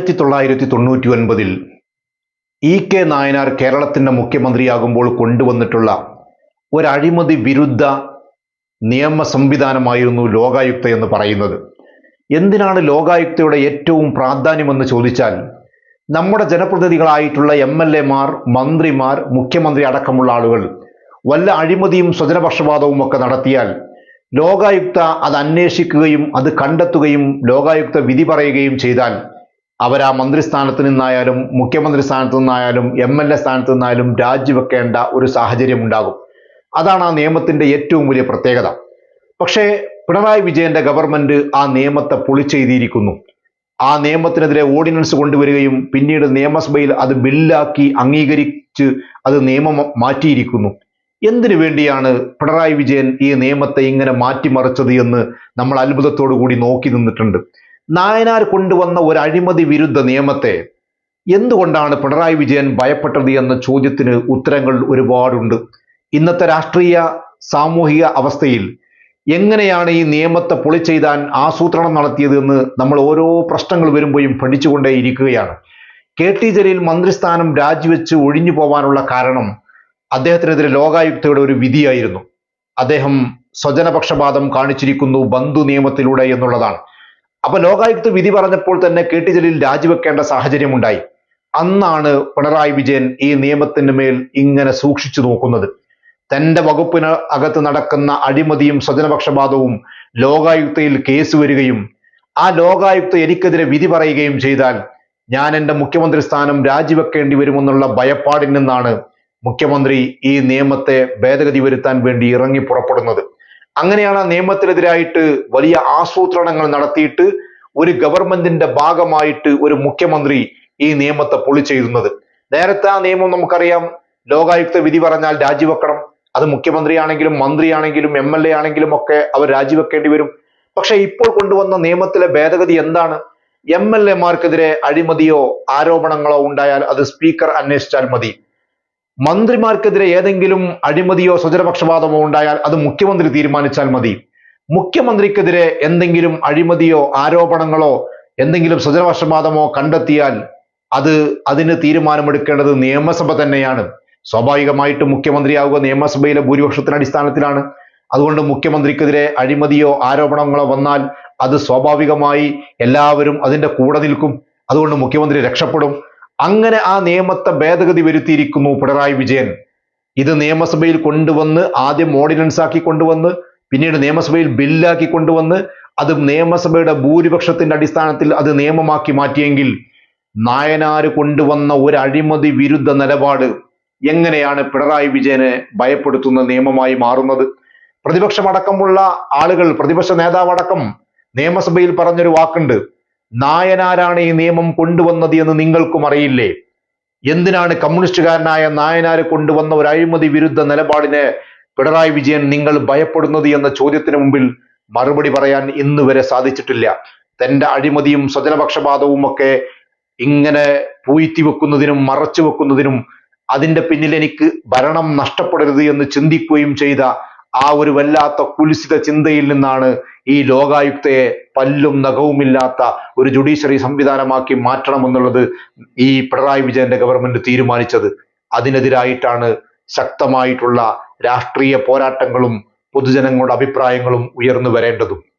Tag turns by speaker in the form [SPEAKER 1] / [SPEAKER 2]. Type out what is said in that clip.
[SPEAKER 1] ആയിരത്തി തൊള്ളായിരത്തി തൊണ്ണൂറ്റി ഒൻപതിൽ ഇ കെ നായനാർ കേരളത്തിന്റെ മുഖ്യമന്ത്രിയാകുമ്പോൾ കൊണ്ടുവന്നിട്ടുള്ള ഒരു അഴിമതി വിരുദ്ധ നിയമ സംവിധാനമായിരുന്നു ലോകായുക്ത എന്ന് പറയുന്നത്. എന്തിനാണ് ലോകായുക്തയുടെ ഏറ്റവും പ്രാധാന്യമെന്ന് ചോദിച്ചാൽ നമ്മുടെ ജനപ്രതിനിധികളായിട്ടുള്ള എം എൽ എമാർ മന്ത്രിമാർ മുഖ്യമന്ത്രി അടക്കമുള്ള ആളുകൾ വല്ല അഴിമതിയും സ്വജനപക്ഷപാതവും ഒക്കെ നടത്തിയാൽ ലോകായുക്ത അത് അന്വേഷിക്കുകയും അത് കണ്ടെത്തുകയും ലോകായുക്ത വിധി പറയുകയും ചെയ്താൽ അവർ ആ മന്ത്രിസ്ഥാനത്ത് നിന്നായാലും മുഖ്യമന്ത്രി സ്ഥാനത്ത് നിന്നായാലും എം എൽ എ സ്ഥാനത്ത് നിന്നായാലും രാജിവെക്കേണ്ട ഒരു സാഹചര്യം ഉണ്ടാകും. അതാണ് ആ നിയമത്തിന്റെ ഏറ്റവും വലിയ പ്രത്യേകത. പക്ഷേ പിണറായി വിജയന്റെ ഗവൺമെന്റ് ആ നിയമത്തെ പൊളിച്ചെഴുതിയിരിക്കുന്നു. ആ നിയമത്തിനെതിരെ ഓർഡിനൻസ് കൊണ്ടുവരികയും പിന്നീട് നിയമസഭയിൽ അത് ബില്ലാക്കി അംഗീകരിച്ച് അത് നിയമം മാറ്റിയിരിക്കുന്നു. എന്തിനു വേണ്ടിയാണ് പിണറായി വിജയൻ ഈ നിയമത്തെ ഇങ്ങനെ മാറ്റിമറിച്ചത് എന്ന് നമ്മൾ അത്ഭുതത്തോടു കൂടി നോക്കി നിന്നിട്ടുണ്ട്. നായനാർ കൊണ്ടുവന്ന ഒരു അഴിമതി വിരുദ്ധ നിയമത്തെ എന്തുകൊണ്ടാണ് പിണറായി വിജയൻ ഭയപ്പെട്ടത് എന്ന ചോദ്യത്തിന് ഉത്തരങ്ങൾ ഒരുപാടുണ്ട്. ഇന്നത്തെ രാഷ്ട്രീയ സാമൂഹിക അവസ്ഥയിൽ എങ്ങനെയാണ് ഈ നിയമത്തെ പൊളിച്ചെയ്താൻ ആസൂത്രണം നടത്തിയത് എന്ന് നമ്മൾ ഓരോ പ്രശ്നങ്ങൾ വരുമ്പോഴും പഠിച്ചുകൊണ്ടേയിരിക്കുകയാണ്. കെ ടി ജലീൽ മന്ത്രിസ്ഥാനം രാജിവെച്ച് ഒഴിഞ്ഞു പോവാനുള്ള കാരണം അദ്ദേഹത്തിനെതിരെ ലോകായുക്തയുടെ ഒരു വിധിയായിരുന്നു. അദ്ദേഹം സ്വജനപക്ഷപാതം കാണിച്ചിരിക്കുന്നു ബന്ധു നിയമത്തിലൂടെ എന്നുള്ളതാണ്. അപ്പൊ ലോകായുക്ത വിധി പറഞ്ഞപ്പോൾ തന്നെ കെ ടി ജലീൽ രാജിവെക്കേണ്ട സാഹചര്യമുണ്ടായി. അന്നാണ് പിണറായി വിജയൻ ഈ നിയമത്തിന് മേൽ ഇങ്ങനെ സൂക്ഷിച്ചു നോക്കുന്നത്. തന്റെ വകുപ്പിന് അകത്ത് നടക്കുന്ന അഴിമതിയും സ്വജനപക്ഷപാതവും ലോകായുക്തയിൽ കേസ് വരികയും ആ ലോകായുക്ത എനിക്കെതിരെ വിധി പറയുകയും ചെയ്താൽ ഞാൻ എന്റെ മുഖ്യമന്ത്രി സ്ഥാനം രാജിവെക്കേണ്ടി വരുമെന്നുള്ള ഭയപ്പാടിൽ നിന്നാണ് മുഖ്യമന്ത്രി ഈ നിയമത്തെ ഭേദഗതി വരുത്താൻ വേണ്ടി ഇറങ്ങി പുറപ്പെടുന്നത്. അങ്ങനെയാണ് ആ നിയമത്തിനെതിരായിട്ട് വലിയ ആസൂത്രണങ്ങൾ നടത്തിയിട്ട് ഒരു ഗവൺമെന്റിന്റെ ഭാഗമായിട്ട് ഒരു മുഖ്യമന്ത്രി ഈ നിയമത്തെ പൊളിച്ചെഴുതുന്നത് നേരത്തെ ആ നിയമം നമുക്കറിയാം ലോകായുക്ത വിധി പറഞ്ഞാൽ രാജിവെക്കണം. അത് മുഖ്യമന്ത്രിയാണെങ്കിലും മന്ത്രിയാണെങ്കിലും എം എൽ എ ആണെങ്കിലും ഒക്കെ അവർ രാജിവെക്കേണ്ടി വരും. പക്ഷെ ഇപ്പോൾ കൊണ്ടുവന്ന നിയമത്തിലെ ഭേദഗതി എന്താണ്? എം എൽ എമാർക്കെതിരെ അഴിമതിയോ ആരോപണങ്ങളോ ഉണ്ടായാൽ അത് സ്പീക്കർ അന്വേഷിച്ചാൽ മതി. മന്ത്രിമാർക്കെതിരെ ഏതെങ്കിലും അഴിമതിയോ സ്വജനപക്ഷപാതമോ ഉണ്ടായാൽ അത് മുഖ്യമന്ത്രി തീരുമാനിച്ചാൽ മതി. മുഖ്യമന്ത്രിക്കെതിരെ എന്തെങ്കിലും അഴിമതിയോ ആരോപണങ്ങളോ എന്തെങ്കിലും സ്വജനപക്ഷപാതമോ കണ്ടെത്തിയാൽ അത് അതിന് തീരുമാനമെടുക്കേണ്ടത് നിയമസഭ തന്നെയാണ്. സ്വാഭാവികമായിട്ട് മുഖ്യമന്ത്രിയാവുക നിയമസഭയിലെ ഭൂരിപക്ഷത്തിന്റെ അടിസ്ഥാനത്തിലാണ്. അതുകൊണ്ട് മുഖ്യമന്ത്രിക്കെതിരെ അഴിമതിയോ ആരോപണങ്ങളോ വന്നാൽ അത് സ്വാഭാവികമായി എല്ലാവരും അതിന്റെ കൂടെ നിൽക്കും. അതുകൊണ്ട് മുഖ്യമന്ത്രി രക്ഷപ്പെടും. അങ്ങനെ ആ നിയമത്തെ ഭേദഗതി വരുത്തിയിരിക്കുന്നു പിണറായി വിജയൻ. ഇത് നിയമസഭയിൽ കൊണ്ടുവന്ന് ആദ്യം ഓർഡിനൻസ് ആക്കി കൊണ്ടുവന്ന് പിന്നീട് നിയമസഭയിൽ ബില്ലാക്കി കൊണ്ടുവന്ന് അത് നിയമസഭയുടെ ഭൂരിപക്ഷത്തിന്റെ അടിസ്ഥാനത്തിൽ അത് നിയമമാക്കി മാറ്റിയെങ്കിൽ നായനാർ കൊണ്ടുവന്ന ഒരു അഴിമതി വിരുദ്ധ നിലപാട് എങ്ങനെയാണ് പിണറായി വിജയനെ ഭയപ്പെടുത്തുന്ന നിയമമായി മാറുന്നത്? പ്രതിപക്ഷമടക്കമുള്ള ആളുകൾ പ്രതിപക്ഷ നേതാവടക്കം നിയമസഭയിൽ പറഞ്ഞൊരു വാക്കുണ്ട്. നായനാരാണ് ഈ നിയമം കൊണ്ടുവന്നത് എന്ന് നിങ്ങൾക്കും അറിയില്ലേ? എന്തിനാണ് കമ്മ്യൂണിസ്റ്റുകാരനായ നായനാര് കൊണ്ടുവന്ന ഒരു അഴിമതി വിരുദ്ധ നിലപാടിന് പിണറായി വിജയൻ നിങ്ങൾ ഭയപ്പെടുന്നത് എന്ന ചോദ്യത്തിന് മുമ്പിൽ മറുപടി പറയാൻ ഇന്ന് വരെ സാധിച്ചിട്ടില്ല. തന്റെ അഴിമതിയും സ്വജനപക്ഷപാതവും ഒക്കെ ഇങ്ങനെ പൂഴ്ത്തി വെക്കുന്നതിനും മറച്ചു വെക്കുന്നതിനും അതിന്റെ പിന്നിൽ എനിക്ക് ഭരണം നഷ്ടപ്പെടരുത് എന്ന് ചിന്തിക്കുകയും ചെയ്ത ആ ഒരു വല്ലാത്ത കുലിശിത ചിന്തയിൽ നിന്നാണ് ഈ ലോകായുക്തയെ പല്ലും നഖവുമില്ലാത്ത ഒരു ജുഡീഷ്യറി സംവിധാനമാക്കി മാറ്റണമെന്നുള്ളത് ഈ പിണറായി വിജയന്റെ ഗവൺമെന്റ് തീരുമാനിച്ചത്. അതിനെതിരായിട്ടാണ് ശക്തമായിട്ടുള്ള രാഷ്ട്രീയ പോരാട്ടങ്ങളും പൊതുജനങ്ങളുടെ അഭിപ്രായങ്ങളും ഉയർന്നു വരേണ്ടതും.